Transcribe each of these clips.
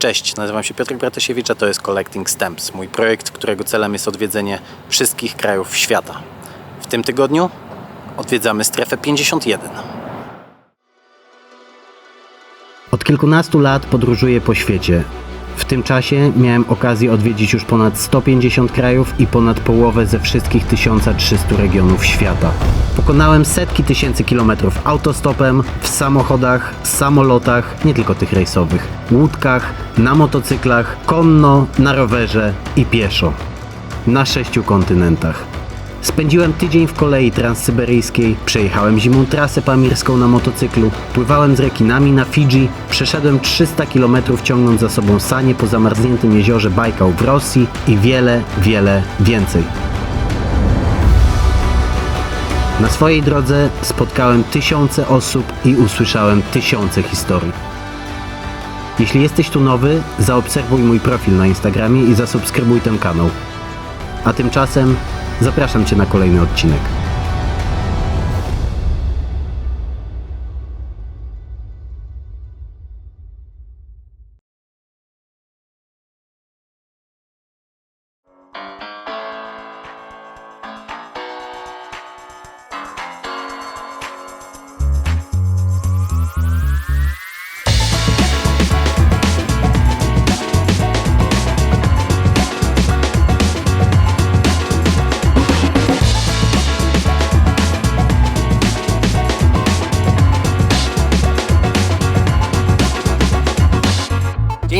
Cześć, nazywam się Piotr Bratosiewicz, a to jest Collecting Stamps, mój projekt, którego celem jest odwiedzenie wszystkich krajów świata. W tym tygodniu odwiedzamy strefę 51. Od kilkunastu lat podróżuję po świecie. W tym czasie miałem okazję odwiedzić już ponad 150 krajów i ponad połowę ze wszystkich 1300 regionów świata. Pokonałem setki tysięcy kilometrów autostopem, w samochodach, samolotach, nie tylko tych rejsowych, łódkach, na motocyklach, konno, na rowerze i pieszo. Na sześciu kontynentach. Spędziłem tydzień w kolei transsyberyjskiej, przejechałem zimą trasę pamirską na motocyklu, pływałem z rekinami na Fidżi, przeszedłem 300 km ciągnąc za sobą sanie po zamarzniętym jeziorze Bajkał w Rosji i wiele, wiele więcej. Na swojej drodze spotkałem tysiące osób i usłyszałem tysiące historii. Jeśli jesteś tu nowy, zaobserwuj mój profil na Instagramie i zasubskrybuj ten kanał. A tymczasem zapraszam Cię na kolejny odcinek.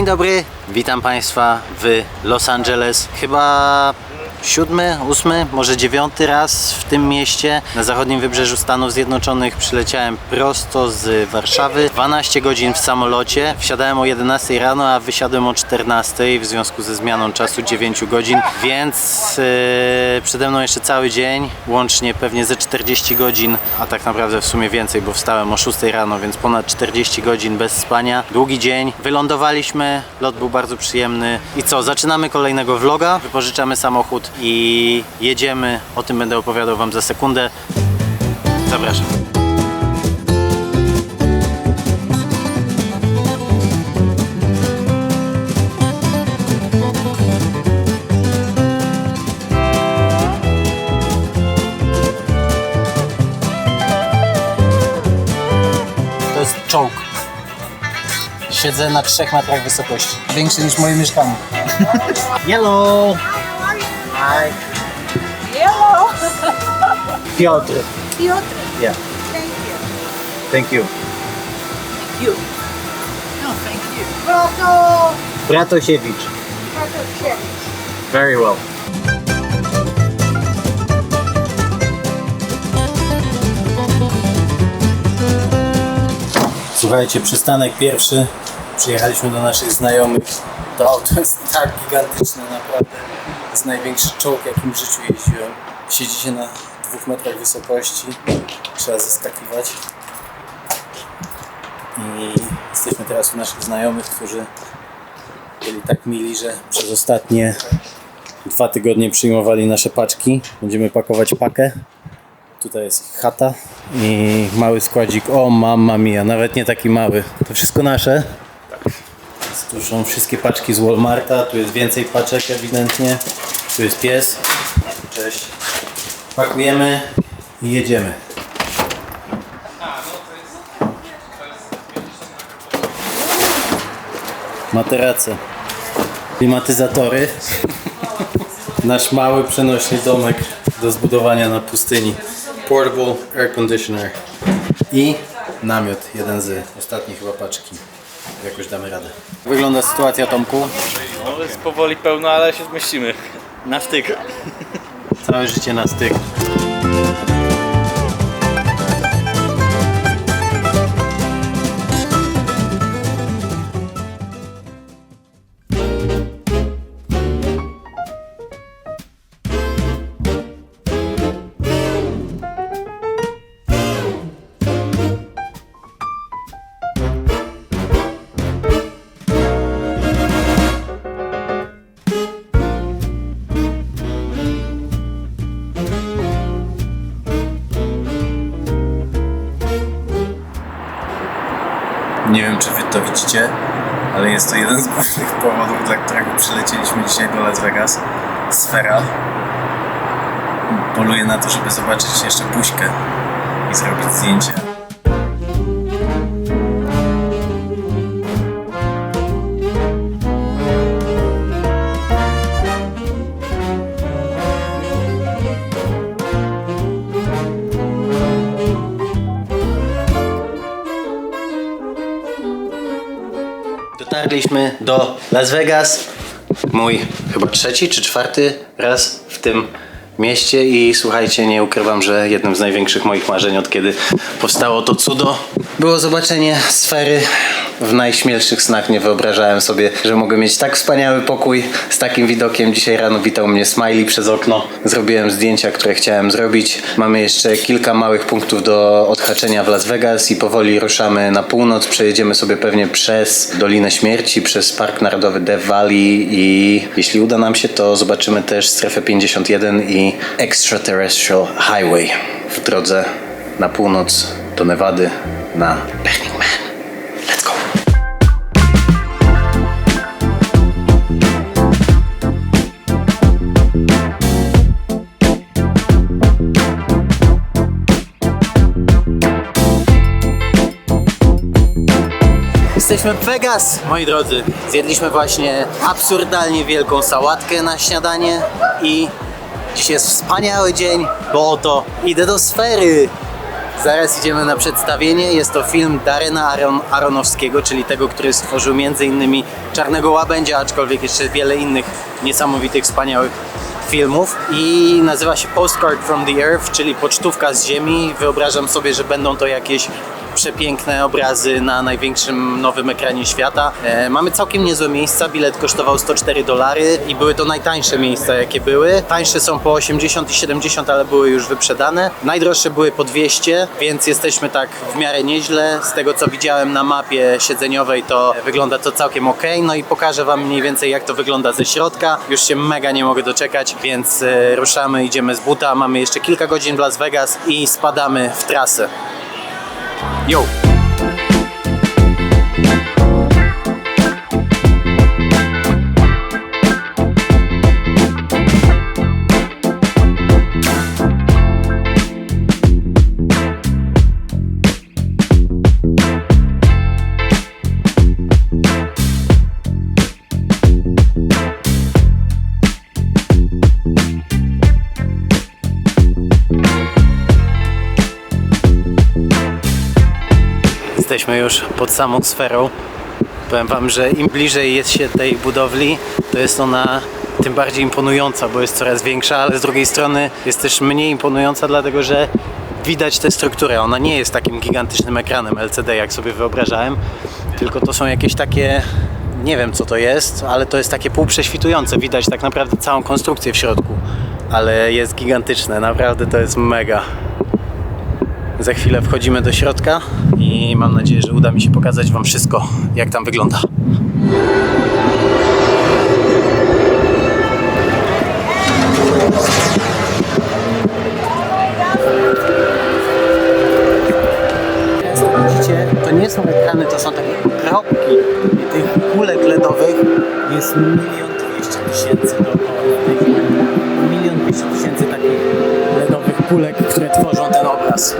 Dzień dobry, witam Państwa w Los Angeles. Chyba siódmy, ósmy, może dziewiąty raz w tym mieście na zachodnim wybrzeżu Stanów Zjednoczonych. Przyleciałem prosto z Warszawy. 12 godzin w samolocie. Wsiadałem o 11 rano, a wysiadłem o 14 w związku ze zmianą czasu 9 godzin, więc yy, przede mną jeszcze cały dzień, łącznie pewnie ze 40 godzin, a tak naprawdę w sumie więcej, bo wstałem o 6 rano, więc ponad 40 godzin bez spania. Długi dzień. Wylądowaliśmy, lot był bardzo przyjemny. I co, zaczynamy kolejnego vloga, wypożyczamy samochód i jedziemy. O tym będę opowiadał Wam za sekundę. Zapraszam. To jest czołg. Siedzę na 3 metrach wysokości. Większy niż moje mieszkanie. Hello! Hi. Hello, Piotr. Piotr. Yeah. Thank you. Thank you. You. No, thank you. Proto. Bratosiewicz. Proto Very well. Słuchajcie, przystanek pierwszy. Przyjechaliśmy do naszych znajomych. To auto jest tak gigantyczne, naprawdę. Jest największy czołg, jakim w życiu jeździłem. Siedzicie na dwóch metrach wysokości. Trzeba zeskakiwać. I jesteśmy teraz u naszych znajomych, którzy byli tak mili, że przez ostatnie dwa tygodnie przyjmowali nasze paczki. Będziemy pakować pakę. Tutaj jest ich chata i mały składzik. O, mamma mia, nawet nie taki mały. To wszystko nasze. Tu są wszystkie paczki z Walmarta. Tu jest więcej paczek ewidentnie. Tu jest pies. Cześć. Pakujemy i jedziemy. Materace. Klimatyzatory. Nasz mały przenośny domek do zbudowania na pustyni. Portable air conditioner. I namiot, jeden z ostatnich chyba paczki. Jakoś damy radę. Wygląda sytuacja Tomku. No jest powoli pełno, ale się zmieścimy. Na styk. Całe życie na styk. Dzisiaj do Las Vegas. Sfera poluje na to, żeby zobaczyć jeszcze buźkę i zrobić zdjęcie. Dotarliśmy do Las Vegas. Mój chyba trzeci czy czwarty raz w tym mieście i słuchajcie, nie ukrywam, że jednym z największych moich marzeń od kiedy powstało to cudo było zobaczenie sfery w najśmielszych snach. Nie wyobrażałem sobie, że mogę mieć tak wspaniały pokój z takim widokiem. Dzisiaj rano witał mnie smiley przez okno. Zrobiłem zdjęcia, które chciałem zrobić. Mamy jeszcze kilka małych punktów do odhaczenia w Las Vegas i powoli ruszamy na północ. Przejedziemy sobie pewnie przez Dolinę Śmierci, przez Park Narodowy Death Valley i jeśli uda nam się, to zobaczymy też strefę 51 i Extraterrestrial Highway w drodze na północ do Nevady na Burning Man. Jesteśmy w Vegas, moi drodzy. Zjedliśmy właśnie absurdalnie wielką sałatkę na śniadanie i dziś jest wspaniały dzień, bo oto idę do sfery. Zaraz idziemy na przedstawienie. Jest to film Darena Aron Aronowskiego, czyli tego, który stworzył m.in. Czarnego Łabędzia, aczkolwiek jeszcze wiele innych niesamowitych, wspaniałych filmów i nazywa się Postcard from the Earth, czyli pocztówka z Ziemi. Wyobrażam sobie, że będą to jakieś przepiękne obrazy na największym nowym ekranie świata. E, mamy całkiem niezłe miejsca, bilet kosztował 104 dolary i były to najtańsze miejsca jakie były. Tańsze są po 80 i 70, ale były już wyprzedane. Najdroższe były po 200, więc jesteśmy tak w miarę nieźle. Z tego co widziałem na mapie siedzeniowej to wygląda to całkiem ok. No i pokażę Wam mniej więcej jak to wygląda ze środka. Już się mega nie mogę doczekać, więc e, ruszamy, idziemy z buta. Mamy jeszcze kilka godzin w Las Vegas i spadamy w trasę. Yo! Jesteśmy już pod samą sferą. Powiem Wam, że im bliżej jest się tej budowli, to jest ona tym bardziej imponująca, bo jest coraz większa, ale z drugiej strony jest też mniej imponująca, dlatego że widać tę strukturę. Ona nie jest takim gigantycznym ekranem LCD, jak sobie wyobrażałem, tylko to są jakieś takie. Nie wiem co to jest, ale to jest takie półprześwitujące. Widać tak naprawdę całą konstrukcję w środku, ale jest gigantyczne. Naprawdę to jest mega. Za chwilę wchodzimy do środka i mam nadzieję, że uda mi się pokazać Wam wszystko, jak tam wygląda. To nie są ekrany, to są takie kropki i tych kulek LEDowych jest milion dwieście tysięcy. Milion dwieście tysięcy takich LEDowych kulek, które tworzą ten obraz.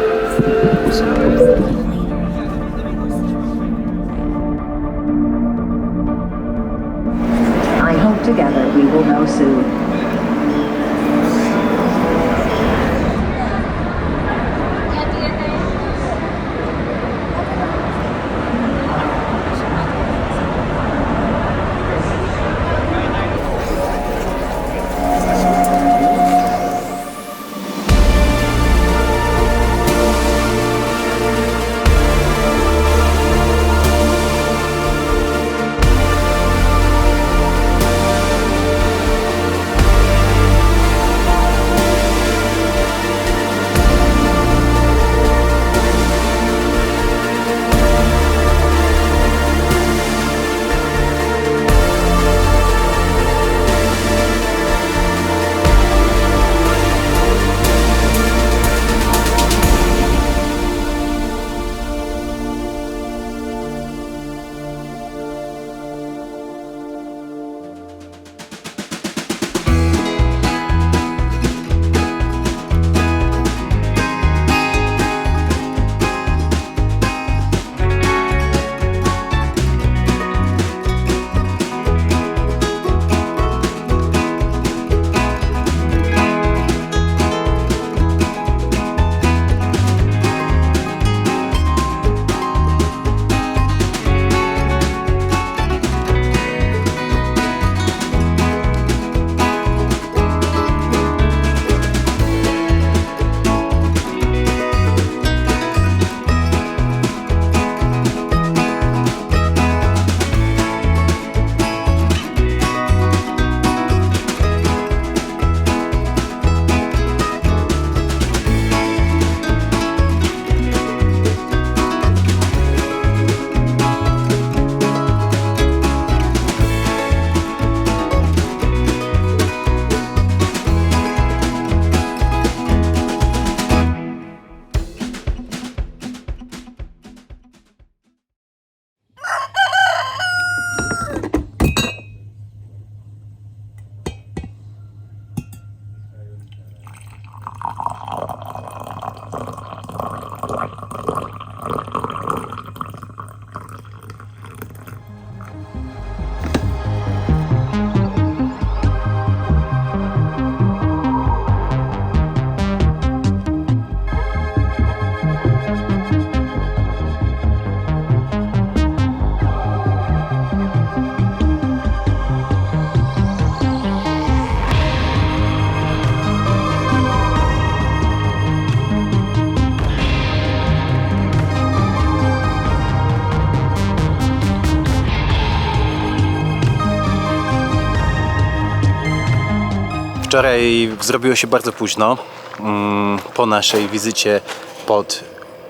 Wczoraj zrobiło się bardzo późno. Mm, Po naszej wizycie pod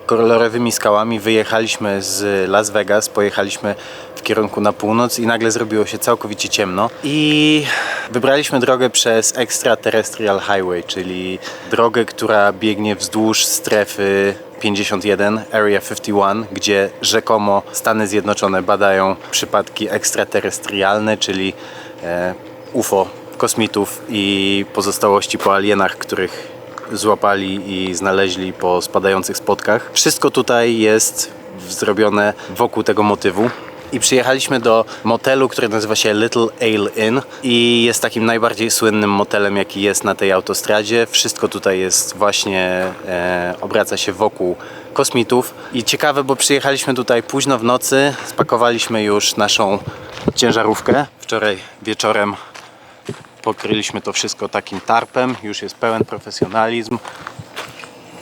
kolorowymi skałami wyjechaliśmy z Las Vegas, pojechaliśmy w kierunku na północ i nagle zrobiło się całkowicie ciemno. I wybraliśmy drogę przez Extraterrestrial Highway, czyli drogę, która biegnie wzdłuż strefy 51, Area 51, gdzie rzekomo Stany Zjednoczone badają przypadki ekstraterestrialne, czyli e, UFO, kosmitów i pozostałości po alienach, których złapali i znaleźli po spadających spotkach. Wszystko tutaj jest zrobione wokół tego motywu. I przyjechaliśmy do motelu, który nazywa się Little Ale Inn i jest takim najbardziej słynnym motelem, jaki jest na tej autostradzie. Wszystko tutaj jest właśnie, e, obraca się wokół kosmitów. I ciekawe, bo przyjechaliśmy tutaj późno w nocy, spakowaliśmy już naszą ciężarówkę. Wczoraj wieczorem pokryliśmy to wszystko takim tarpem, już jest pełen profesjonalizm.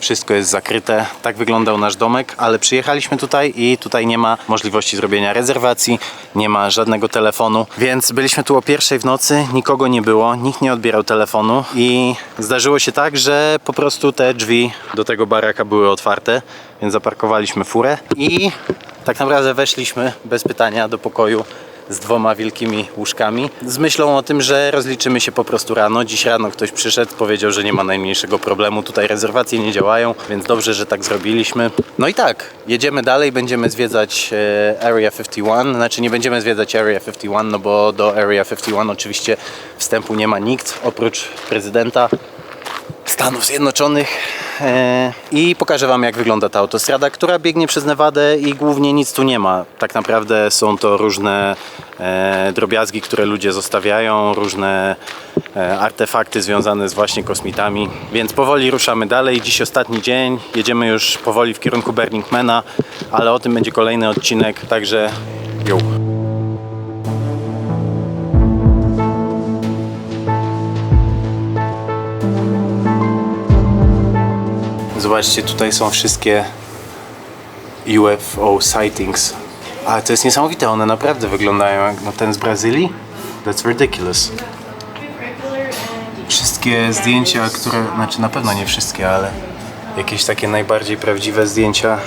Wszystko jest zakryte. Tak wyglądał nasz domek, ale przyjechaliśmy tutaj i tutaj nie ma możliwości zrobienia rezerwacji, nie ma żadnego telefonu, więc byliśmy tu o pierwszej w nocy, nikogo nie było, nikt nie odbierał telefonu i zdarzyło się tak, że po prostu te drzwi do tego baraka były otwarte, więc zaparkowaliśmy furę i tak naprawdę weszliśmy bez pytania do pokoju z dwoma wielkimi łóżkami. Z myślą o tym, że rozliczymy się po prostu rano. Dziś rano ktoś przyszedł, powiedział, że nie ma najmniejszego problemu. Tutaj rezerwacje nie działają, więc dobrze, że tak zrobiliśmy. No i tak, jedziemy dalej, będziemy zwiedzać e, Area 51. Znaczy nie będziemy zwiedzać Area 51, no bo do Area 51 oczywiście wstępu nie ma nikt oprócz prezydenta. Stanów Zjednoczonych e, i pokażę Wam jak wygląda ta autostrada, która biegnie przez Nevadę i głównie nic tu nie ma. Tak naprawdę są to różne e, drobiazgi, które ludzie zostawiają, różne e, artefakty związane z właśnie kosmitami. Więc powoli ruszamy dalej. Dziś ostatni dzień. Jedziemy już powoli w kierunku Burningmana, ale o tym będzie kolejny odcinek, także jo. Zobaczcie, tutaj są wszystkie UFO sightings. A to jest niesamowite, one naprawdę wyglądają jak no, ten z Brazylii. That's ridiculous. Wszystkie zdjęcia, które, znaczy na pewno nie wszystkie, ale jakieś takie najbardziej prawdziwe zdjęcia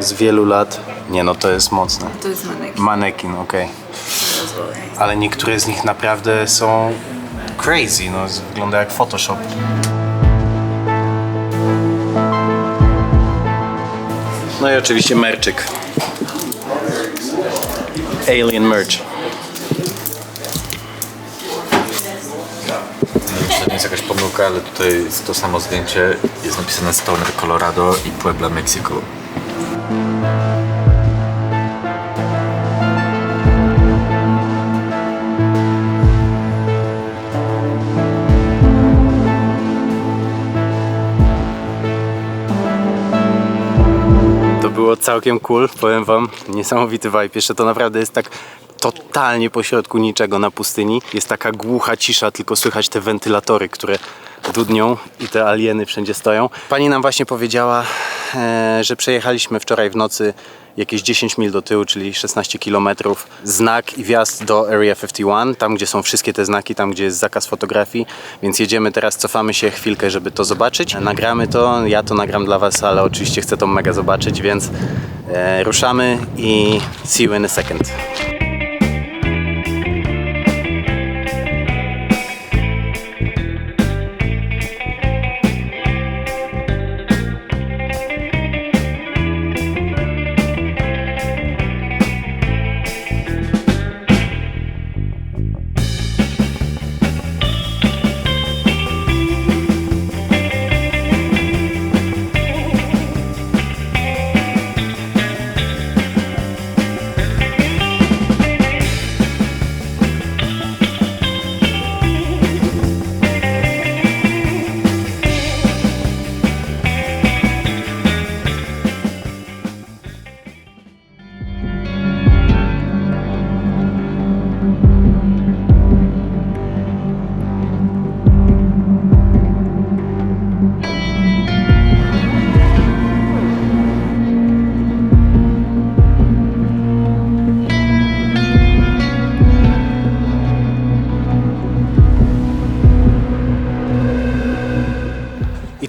z wielu lat. Nie no, to jest mocne. To jest manekin. Manekin, okej. Ale niektóre z nich naprawdę są crazy, no wygląda jak Photoshop. No i oczywiście merczyk. Alien merch. To nie jest jakaś pomyłka, ale tutaj jest to samo zdjęcie. Jest napisane Stoner Colorado i Puebla, Mexico. Całkiem cool, powiem wam. Niesamowity vibe. Jeszcze to naprawdę jest tak totalnie pośrodku niczego na pustyni. Jest taka głucha cisza, tylko słychać te wentylatory, które dudnią i te alieny wszędzie stoją. Pani nam właśnie powiedziała, e, że przejechaliśmy wczoraj w nocy jakieś 10 mil do tyłu, czyli 16 km. Znak i wjazd do Area 51, tam gdzie są wszystkie te znaki, tam gdzie jest zakaz fotografii, więc jedziemy teraz, cofamy się chwilkę, żeby to zobaczyć. Nagramy to, ja to nagram dla Was, ale oczywiście chcę to mega zobaczyć, więc e, ruszamy i see you in a second.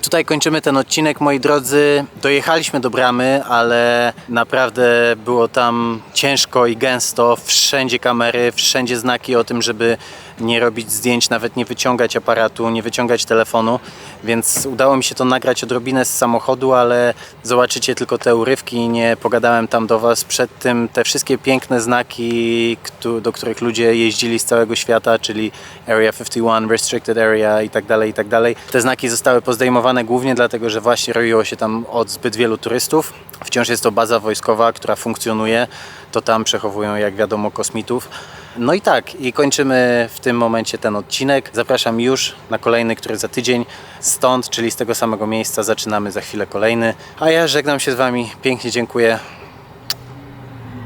Tutaj kończymy ten odcinek, moi drodzy. Dojechaliśmy do bramy, ale naprawdę było tam ciężko i gęsto. Wszędzie kamery, wszędzie znaki o tym, żeby nie robić zdjęć, nawet nie wyciągać aparatu, nie wyciągać telefonu. Więc udało mi się to nagrać odrobinę z samochodu, ale zobaczycie tylko te urywki. Nie pogadałem tam do Was przed tym. Te wszystkie piękne znaki, do których ludzie jeździli z całego świata, czyli Area 51, Restricted Area i tak dalej, i tak dalej. Te znaki zostały pozdejmowane głównie dlatego, że właśnie roiło się tam od zbyt wielu turystów. Wciąż jest to baza wojskowa, która funkcjonuje. To tam przechowują, jak wiadomo, kosmitów. No i tak, i kończymy w tym momencie ten odcinek. Zapraszam już na kolejny, który za tydzień. Stąd, czyli z tego samego miejsca, zaczynamy za chwilę kolejny. A ja żegnam się z Wami. Pięknie dziękuję.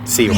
See you.